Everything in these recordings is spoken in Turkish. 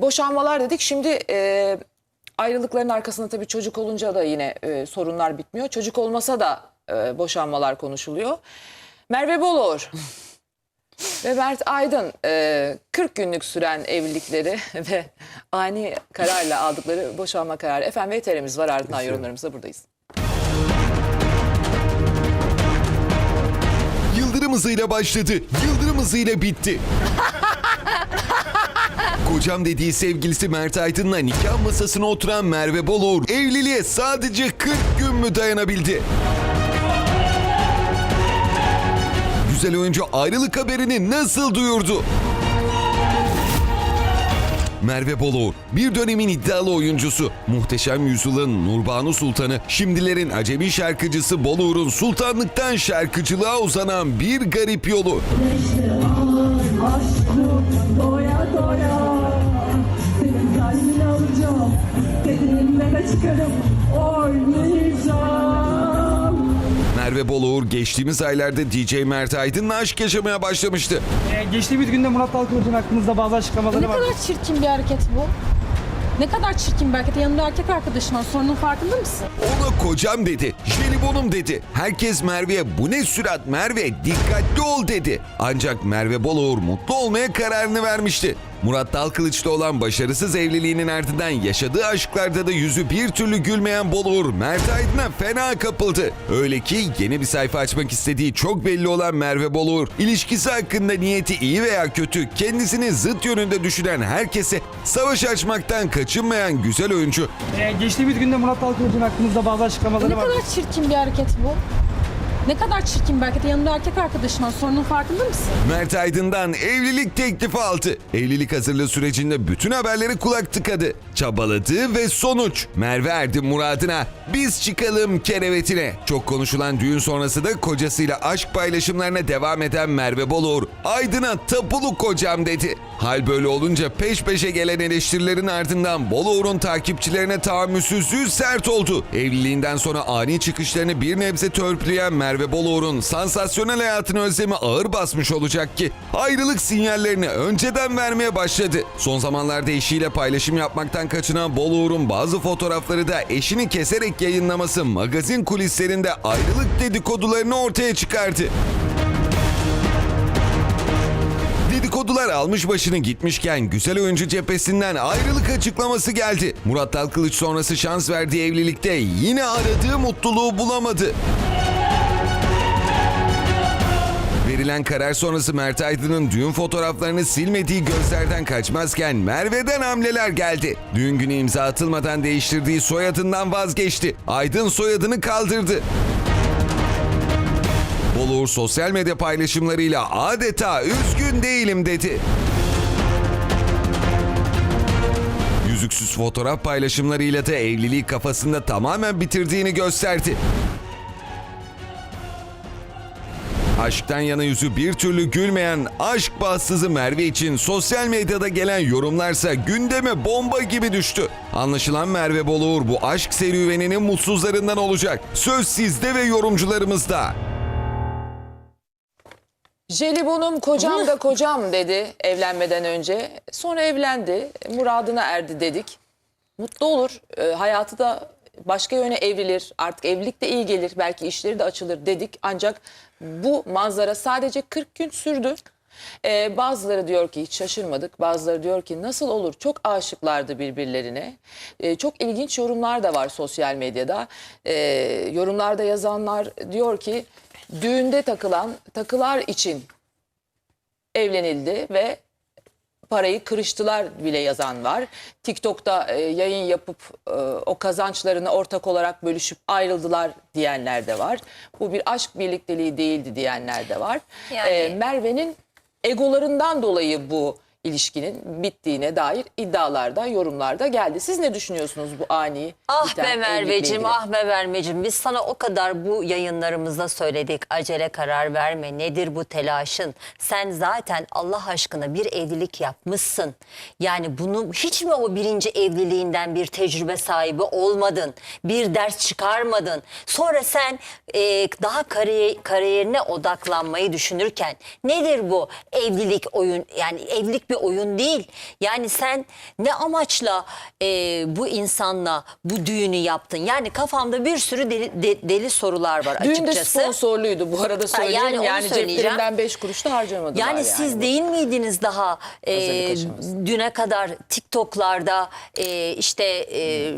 boşanmalar dedik. Şimdi e, ayrılıkların arkasında tabii çocuk olunca da yine e, sorunlar bitmiyor. Çocuk olmasa da e, boşanmalar konuşuluyor. Merve Bolor ve Mert Aydın e, 40 günlük süren evlilikleri ve ani kararla aldıkları boşanma kararı. Efendim VTR'miz var ardından yorumlarımızda buradayız. Yıldırım hızıyla başladı, yıldırım hızıyla bitti. Kocam dediği sevgilisi Mert Aydın'la nikah masasına oturan Merve Boluğur evliliğe sadece 40 gün mü dayanabildi? Güzel oyuncu ayrılık haberini nasıl duyurdu? Merve Boluğur, bir dönemin iddialı oyuncusu, muhteşem yüzyılın Nurbanu Sultanı, şimdilerin acemi şarkıcısı Boluğur'un sultanlıktan şarkıcılığa uzanan bir garip yolu. Aşkım doya doya çıkarım Oynayacağım Merve Boluğur geçtiğimiz aylarda DJ Mert Aydın'la aşk yaşamaya başlamıştı. Ee, geçtiğimiz günde Murat Dalkılıç'ın hakkınızda bazı açıklamaları Ne var. kadar çirkin bir hareket bu. Ne kadar çirkin bir hareket. Yanında erkek arkadaşın var. Sorunun farkında mısın? Ona kocam dedi, jelibonum dedi. Herkes Merve'ye bu ne sürat Merve dikkatli ol dedi. Ancak Merve Boluğur mutlu olmaya kararını vermişti. Murat Dalkılıç'la olan başarısız evliliğinin ardından yaşadığı aşklarda da yüzü bir türlü gülmeyen Boluğur Mert Aydın'a fena kapıldı. Öyle ki yeni bir sayfa açmak istediği çok belli olan Merve Boluğur, ilişkisi hakkında niyeti iyi veya kötü kendisini zıt yönünde düşünen herkese savaş açmaktan kaçınmayan güzel oyuncu Ee, geçtiğimiz günde Murat Dalkılıç'ın hakkınızda bazı açıklamaları Ne var. kadar çirkin bir hareket bu. Ne kadar çirkin bir hareket. Yanında erkek arkadaşın var. Sorunun farkında mısın? Mert Aydın'dan evlilik teklifi aldı. Evlilik hazırlığı sürecinde bütün haberleri kulak tıkadı. Çabaladı ve sonuç. Merve erdi muradına. Biz çıkalım kerevetine. Çok konuşulan düğün sonrası da kocasıyla aşk paylaşımlarına devam eden Merve Boluğur, Aydın'a tapulu kocam dedi. Hal böyle olunca peş peşe gelen eleştirilerin ardından Boluğur'un takipçilerine tahammülsüzlüğü sert oldu. Evliliğinden sonra ani çıkışlarını bir nebze törpüleyen Merve Boluğur'un sansasyonel hayatını özlemi ağır basmış olacak ki ayrılık sinyallerini önceden vermeye başladı. Son zamanlarda eşiyle paylaşım yapmaktan kaçınan Boluğur'un bazı fotoğrafları da eşini keserek yayınlaması magazin kulislerinde ayrılık dedikodularını ortaya çıkardı. Dedikodular almış başını gitmişken güzel oyuncu cephesinden ayrılık açıklaması geldi. Murat Dalkılıç sonrası şans verdiği evlilikte yine aradığı mutluluğu bulamadı. Verilen karar sonrası Mert Aydın'ın düğün fotoğraflarını silmediği gözlerden kaçmazken Merve'den hamleler geldi. Düğün günü imza atılmadan değiştirdiği soyadından vazgeçti. Aydın soyadını kaldırdı. Boluğur sosyal medya paylaşımlarıyla adeta üzgün değilim dedi. Yüzüksüz fotoğraf paylaşımlarıyla da evliliği kafasında tamamen bitirdiğini gösterdi. Aşktan yana yüzü bir türlü gülmeyen aşk bahtsızı Merve için sosyal medyada gelen yorumlarsa gündeme bomba gibi düştü. Anlaşılan Merve Boluğur bu aşk serüveninin mutsuzlarından olacak. Söz sizde ve yorumcularımızda. Jelibonum kocam da kocam dedi evlenmeden önce. Sonra evlendi. Muradına erdi dedik. Mutlu olur. e, hayatı da başka yöne evrilir. Artık evlilik de iyi gelir. Belki işleri de açılır dedik. Ancak bu manzara sadece 40 gün sürdü. E, bazıları diyor ki hiç şaşırmadık. Bazıları diyor ki nasıl olur? Çok aşıklardı birbirlerine. E, çok ilginç yorumlar da var sosyal medyada. E, yorumlarda yazanlar diyor ki düğünde takılan takılar için evlenildi ve parayı kırıştılar bile yazan var. TikTok'ta e, yayın yapıp e, o kazançlarını ortak olarak bölüşüp ayrıldılar diyenler de var. Bu bir aşk birlikteliği değildi diyenler de var. Yani- E, Merve'nin egolarından dolayı bu ilişkinin bittiğine dair iddialarda, yorumlarda geldi. Siz ne düşünüyorsunuz bu ani Ah biten be Merveciğim, ah be Merveciğim. Biz sana o kadar bu yayınlarımızda söyledik. Acele karar verme. Nedir bu telaşın? Sen zaten Allah aşkına bir evlilik yapmışsın. Yani bunu hiç mi o birinci evliliğinden bir tecrübe sahibi olmadın? Bir ders çıkarmadın. Sonra sen e, daha kariyer, kariyerine odaklanmayı düşünürken nedir bu evlilik oyun? Yani evlilik bir oyun değil. Yani sen ne amaçla e, bu insanla bu düğünü yaptın? Yani kafamda bir sürü deli, de- deli sorular var Düğün de açıkçası. sponsorluydu bu arada söyleyeyim. yani Yani, söyleyeceğim. ceplerinden 5 kuruş da harcamadılar. Yani, siz değil miydiniz daha e, düne kadar TikTok'larda e, işte e,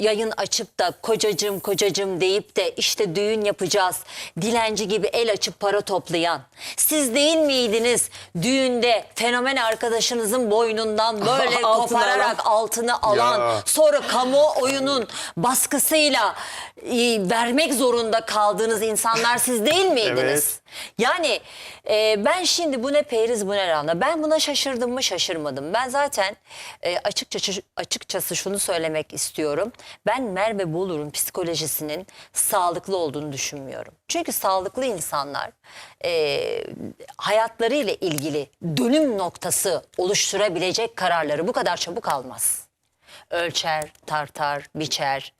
yayın açıp da kocacım kocacım deyip de işte düğün yapacağız dilenci gibi el açıp para toplayan siz değil miydiniz düğünde fenomen arkadaşınızın boynundan böyle Altını kopararak alan. altını alan Ya. sonra kamuoyunun baskısıyla e, vermek zorunda kaldığınız insanlar siz değil miydiniz? Evet. Yani e, ben şimdi bu ne periz bu ne rana. Ben buna şaşırdım mı şaşırmadım. Ben zaten e, açıkçası, açıkçası şunu söylemek istiyorum. Ben Merve Bolur'un psikolojisinin sağlıklı olduğunu düşünmüyorum. Çünkü sağlıklı insanlar e, hayatlarıyla ilgili dönüm noktası oluşturabilecek kararları bu kadar çabuk almaz ölçer, tartar, biçer.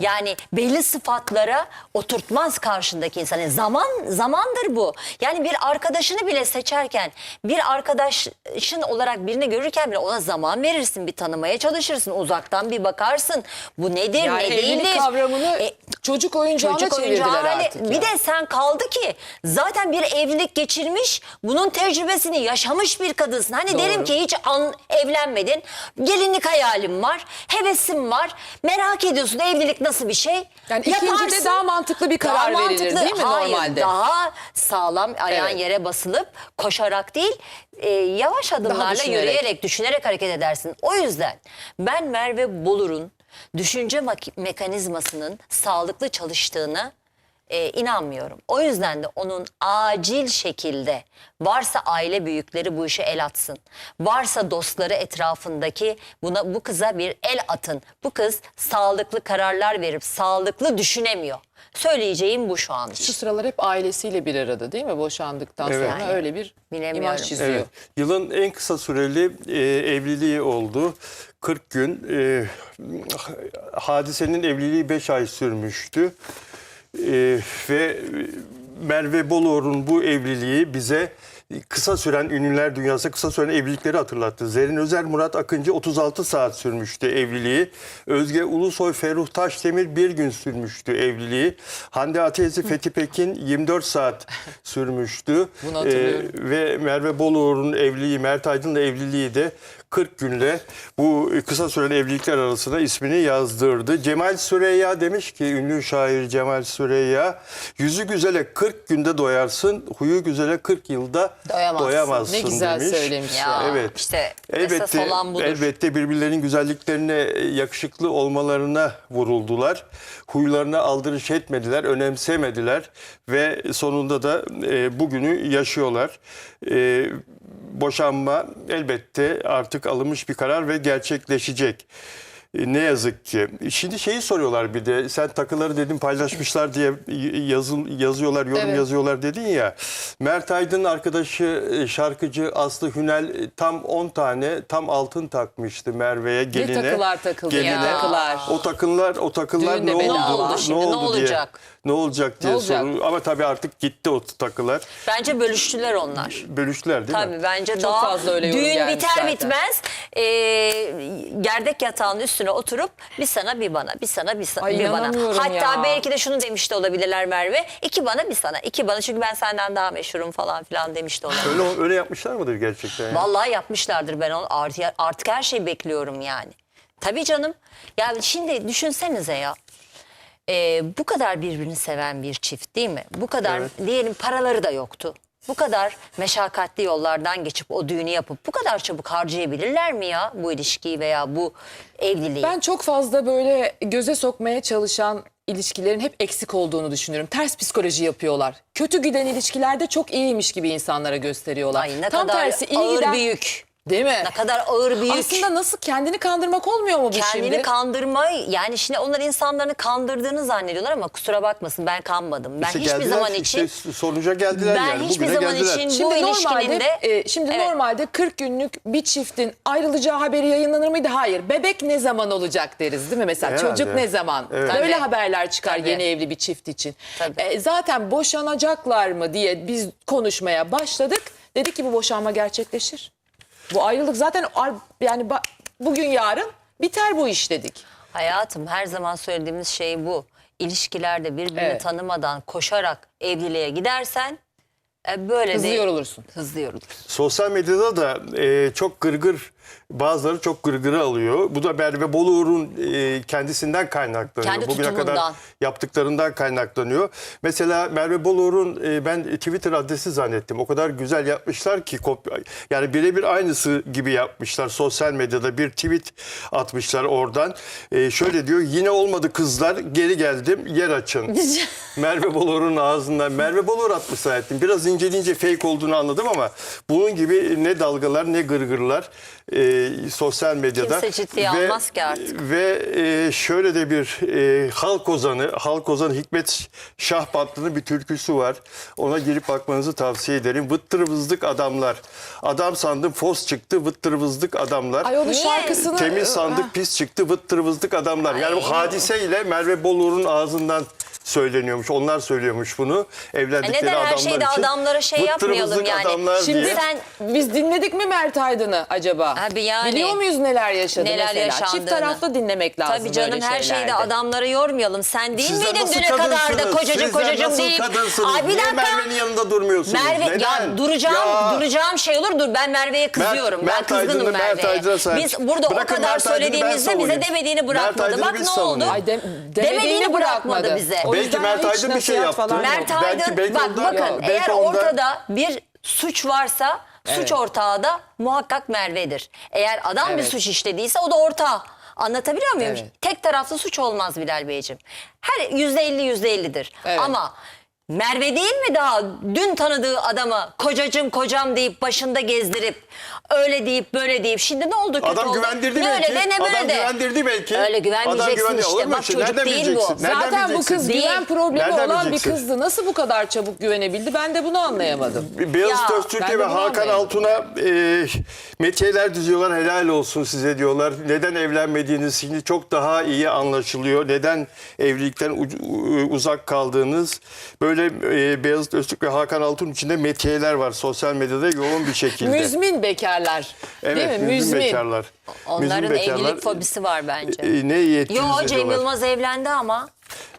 Yani belli sıfatlara oturtmaz karşındaki insan. Yani zaman zamandır bu. Yani bir arkadaşını bile seçerken, bir arkadaşın olarak birini görürken bile ona zaman verirsin, bir tanımaya çalışırsın, uzaktan bir bakarsın. Bu nedir, Yani ne değildir? kavramını E, çocuk oyuncağına Çocuk çevirdiler oyuncağı artık. Bir ya. de sen kaldı ki zaten bir evlilik geçirmiş, bunun tecrübesini yaşamış bir kadınsın. Hani Doğru. derim ki hiç an, evlenmedin, gelinlik hayalim var, hevesim var, merak ediyorsun evlilik nasıl bir şey? Yani ikincide daha mantıklı bir karar verilir değil mi Hayır, normalde? daha sağlam ayağın Evet. yere basılıp koşarak değil, e, yavaş adımlarla düşünerek. yürüyerek, düşünerek hareket edersin. O yüzden ben Merve Bolur'un düşünce mak- mekanizmasının sağlıklı çalıştığına e, inanmıyorum. O yüzden de onun acil şekilde varsa aile büyükleri bu işe el atsın. Varsa dostları etrafındaki buna bu kıza bir el atın. Bu kız sağlıklı kararlar verip sağlıklı düşünemiyor. Söyleyeceğim bu şu an. Şu sıralar hep ailesiyle bir arada değil mi? Boşandıktan Evet. sonra Yani, öyle bir bilemiyorum. imaj çiziyor. Evet. Yılın en kısa süreli e, evliliği oldu. 40 gün. E, hadisenin evliliği 5 ay sürmüştü. E, ve Merve Boluğur'un bu evliliği bize kısa süren ünlüler dünyası kısa süren evlilikleri hatırlattı. Zerrin Özer Murat Akıncı 36 saat sürmüştü evliliği. Özge Ulusoy Ferruh Taşdemir bir gün sürmüştü evliliği. Hande Atezi Fethi Pekin 24 saat sürmüştü. Bunu hatırlıyorum. ve Merve Boluğur'un evliliği, Mert Aydın'la evliliği de 40 günle bu kısa süren evlilikler arasına ismini yazdırdı. Cemal Süreyya demiş ki ünlü şair Cemal Süreyya yüzü güzele 40 günde doyarsın, huyu güzele 40 yılda Doyamazsın. doyamazsın Ne güzel demiş. söylemiş ya. Evet. işte Elbette, olan budur. elbette birbirlerinin güzelliklerine, yakışıklı olmalarına vuruldular. Huylarına aldırış etmediler, önemsemediler ve sonunda da e, bugünü yaşıyorlar. E, boşanma elbette artık alınmış bir karar ve gerçekleşecek. E, Ne yazık ki. Şimdi şeyi soruyorlar bir de sen takıları dedim paylaşmışlar diye yazıl, yazıyorlar, yorum Evet. yazıyorlar dedin ya. Mert Aydın arkadaşı e, şarkıcı Aslı Hünel e, tam 10 tane tam altın takmıştı Merve'ye geline. takılar takıldı ya. geline. Takılar. O takılar o takılar ne oldu? Ne oldu şimdi, ne diye. olacak? Ne olacak diye olacak? soru. Ama tabii artık gitti o takılar. Bence bölüştüler onlar. Bölüştüler değil mi? Tabii bence Çok daha fazla öyle yorum düğün biter zaten. bitmez e, gerdek yatağının üstüne oturup bir sana bir bana bir sana bir, sa- Ay, bir bana. Hatta ya. belki de şunu demiş de olabilirler Merve. iki bana bir sana iki bana çünkü ben senden daha meşhurum falan filan demiş de olabilir. Öyle, öyle yapmışlar mıdır gerçekten? ya? Vallahi yapmışlardır ben onu artık, artık her şeyi bekliyorum yani. Tabii canım. Yani şimdi düşünsenize ya. Ee, bu kadar birbirini seven bir çift değil mi? Bu kadar Evet. diyelim paraları da yoktu. Bu kadar meşakkatli yollardan geçip o düğünü yapıp bu kadar çabuk harcayabilirler mi ya bu ilişkiyi veya bu evliliği? Ben çok fazla böyle göze sokmaya çalışan ilişkilerin hep eksik olduğunu düşünüyorum. Ters psikoloji yapıyorlar. Kötü giden ilişkilerde çok iyiymiş gibi insanlara gösteriyorlar. Ay ne Tam kadar tersi iyi ağır giden büyük. Değil mi? Ne kadar ağır büyük. Aslında nasıl kendini kandırmak olmuyor mu bu Kendini şimdi? kandırma yani şimdi onlar insanların kandırdığını zannediyorlar ama kusura bakmasın ben kanmadım. Ben İşte hiçbir geldiler, zaman işte için sonuca geldiler Ben yani. hiçbir Bugüne zaman geldiler. için- Bu Şimdi normalde ilişkinin de- e, şimdi Evet. normalde 40 günlük bir çiftin ayrılacağı haberi yayınlanır mıydı? Hayır. Bebek ne zaman olacak deriz değil mi mesela? Herhalde. Çocuk ne zaman? Evet. Böyle Tabii. haberler çıkar Tabii. yeni evli bir çift için. Tabii. E, zaten boşanacaklar mı diye biz konuşmaya başladık. Dedik ki bu boşanma gerçekleşir. Bu ayrılık zaten ar- yani ba- bugün yarın biter bu iş dedik. Hayatım her zaman söylediğimiz şey bu. İlişkilerde birbirini Evet. tanımadan koşarak evliliğe gidersen e, böyle Hızlı de yorulursun. hızlı yorulursun. Sosyal medyada da e, çok gırgır bazıları çok gırgırı alıyor. Bu da Merve Boluğur'un e, kendisinden kaynaklanıyor. Kendi Bugüne kadar yaptıklarından kaynaklanıyor. Mesela Merve Boluğur'un e, ben Twitter adresi zannettim. O kadar güzel yapmışlar ki yani birebir aynısı gibi yapmışlar. Sosyal medyada bir tweet atmışlar oradan. E, şöyle diyor yine olmadı kızlar geri geldim yer açın. Merve Boluğur'un ağzından. Merve Boluğur atmış zannettim. Biraz inceleyince fake olduğunu anladım ama bunun gibi ne dalgalar ne gırgırlar e, sosyal medyada. Kimse ciddiye Ve- almaz ki artık. Ve e, şöyle de bir e, halk ozanı, halk ozanı Hikmet Şahbatlı'nın bir türküsü var. Ona girip bakmanızı tavsiye ederim. Vıttır vızlık adamlar. Adam sandım fos çıktı, vıttır vızlık adamlar. Ay onun şarkısını... Temiz sandık pis çıktı vıttır vızlık adamlar. Yani bu hadise ile Merve Boluğur'un ağzından söyleniyormuş. Onlar söylüyormuş bunu. Evlendikleri E neden her adamlar şeyde için. adamlara şey yapmayalım yani? adamlar Şimdi diye. Sen- biz dinledik mi Mert Aydın'ı acaba? Abi yani. Biliyor muyuz neler yaşadı Neler mesela? Çift yaşandığını. taraflı dinlemek lazım Tabii canım böyle her şeyde şeylerde. adamları yormayalım. Sen değil Sizler miydin nasıl düne kadar da kadınsınız? kocacık Sizler kocacığım nasıl deyip. kadınsınız? Ay bir Niye dakika. Merve'nin yanında durmuyorsunuz? Merve Neden? ya duracağım Ya. duracağım şey olur dur ben Merve'ye kızıyorum. Mert ben kızgınım Aydın'ı, Mert Merve'ye. Aydın'a sahip Biz burada Bırakın o kadar Mert Aydın'ı ben söylediğimizde bize demediğini bırakmadı. Aydın'ı Bak biz ne oldu? Ay Demediğini demediğini bırakmadı bırakmadı bize. O Belki Mert hiç Aydın bir şey nasihat yaptı. falan yok. Mert Belki- Aydın bak ondan- bakın eğer ondan- ortada bir suç varsa suç ortağı da muhakkak Merve'dir. Eğer adam bir Evet. suç işlediyse o da ortağı. Anlatabiliyor muyum? Evet. Tek taraflı suç olmaz Bilal Beyciğim. Her yüzde elli yüzde ellidir. Evet. Ama Merve değil mi daha dün tanıdığı adamı kocacım kocam deyip başında gezdirip öyle deyip böyle deyip şimdi ne oldu kötü Adam oldu? güvendirdi ne belki. öyle de ne böyle Adam de. güvendirdi belki. Öyle güvenmeyeceksin Adam güven- işte. Olur mu Bak çocuk Nereden değil bu. bileceksin? Nereden Zaten bu bileceksin? kız Değil. güven problemi Nereden olan bir kızdı. Nasıl bu kadar çabuk güvenebildi? Ben de bunu anlayamadım. Beyaz Ya, ben Öztürk'e de ve bunu Hakan anlayamadım. Altun'a e, metiyeler diziyorlar. Helal olsun size diyorlar. Neden evlenmediğiniz şimdi çok daha iyi anlaşılıyor. Neden evlilikten u- u- uzak kaldığınız. Böyle e, Beyaz Öztürk ve Hakan Altun içinde metiyeler var sosyal medyada yoğun bir şekilde. Müzmin bekarlar. evet, değil mi? müzmin Müzmin. bekarlar. Onların Müzmin bekarlar. evlilik fobisi var bence. E, ne yettiniz Yo Cem. Yılmaz evlendi ama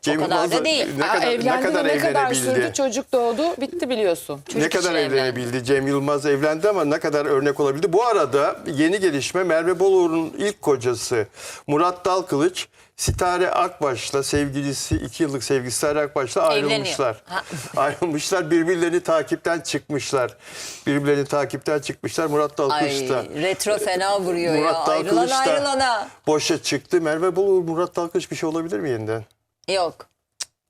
Cem o kadar da değil. Ne Aa, kadar, ne evlendi kadar ve ne kadar evlenebildi? sürdü çocuk doğdu bitti biliyorsun. ne Çocuk kadar için evlendi. evlenebildi? Cem Yılmaz evlendi ama ne kadar örnek olabildi? Bu arada yeni gelişme Merve Boluğur'un ilk kocası Murat Dalkılıç Sitare Akbaş'la sevgilisi, iki yıllık sevgilisi Sitare Akbaş'la ayrılmışlar. Ayrılmışlar, birbirlerini takipten çıkmışlar. Birbirlerini takipten çıkmışlar. Murat Dalkılıç da. retro fena vuruyor Murat ya. Ayrılan Dalkılıç da ayrılana. boşa çıktı. Merve Boluğur, Murat Dalkılıç bir şey olabilir mi yeniden? Yok.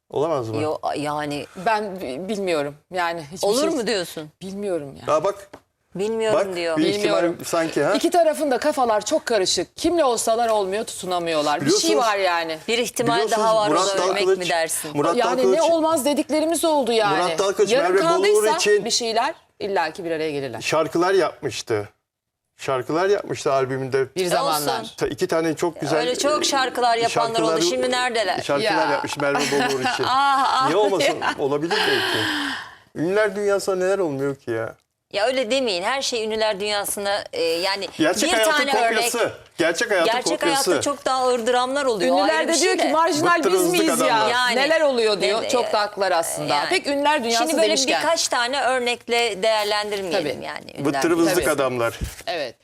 Olamaz mı? Yok yani Ben bi- bilmiyorum yani hiçbir olur şey mu diyorsun? bilmiyorum yani. Aa bak, Bilmiyorum bak diyor. bir ihtimal Bilmiyorum. sanki ha. İki tarafın da kafalar çok karışık. Kimle olsalar olmuyor tutunamıyorlar. Bir şey Biliyorsunuz- var yani. Bir ihtimal Biliyorsunuz daha var Murat o da ölmek Dalkılıç- mi dersin? Murat yani Dalkılıç- ne olmaz dediklerimiz oldu yani. Murat Dalkılıç, Yarım Merve Boluğur kaldıysa için- bir şeyler illaki bir araya gelirler. şarkılar yapmıştı. Şarkılar yapmıştı albümünde. Bir olsun. zamanlar. Ta- iki tane çok güzel. Öyle çok şarkılar yapanlar oldu. Şimdi neredeler? Şarkılar Ya. yapmış Merve Boluğur için. Ah, ah. Niye olmasın? Olabilir belki. Ünlüler dünyasında neler olmuyor ki ya? Ya öyle demeyin. Her şey ünlüler dünyasına e, yani Gerçek bir hayatın tane kopyası. Gerçek hayatın Gerçek kopyası. hayatta çok daha ağır dramlar oluyor. Ünlüler de bir diyor şey ki de. marjinal biz miyiz ya? adamlar. Yani. Neler oluyor diyor. Ne- Çok da haklılar aslında. Yani. Pek ünlüler dünyası Şimdi böyle demişken. birkaç tane örnekle değerlendirmeyelim Tabii. yani. vızlık Tabii. adamlar. Evet.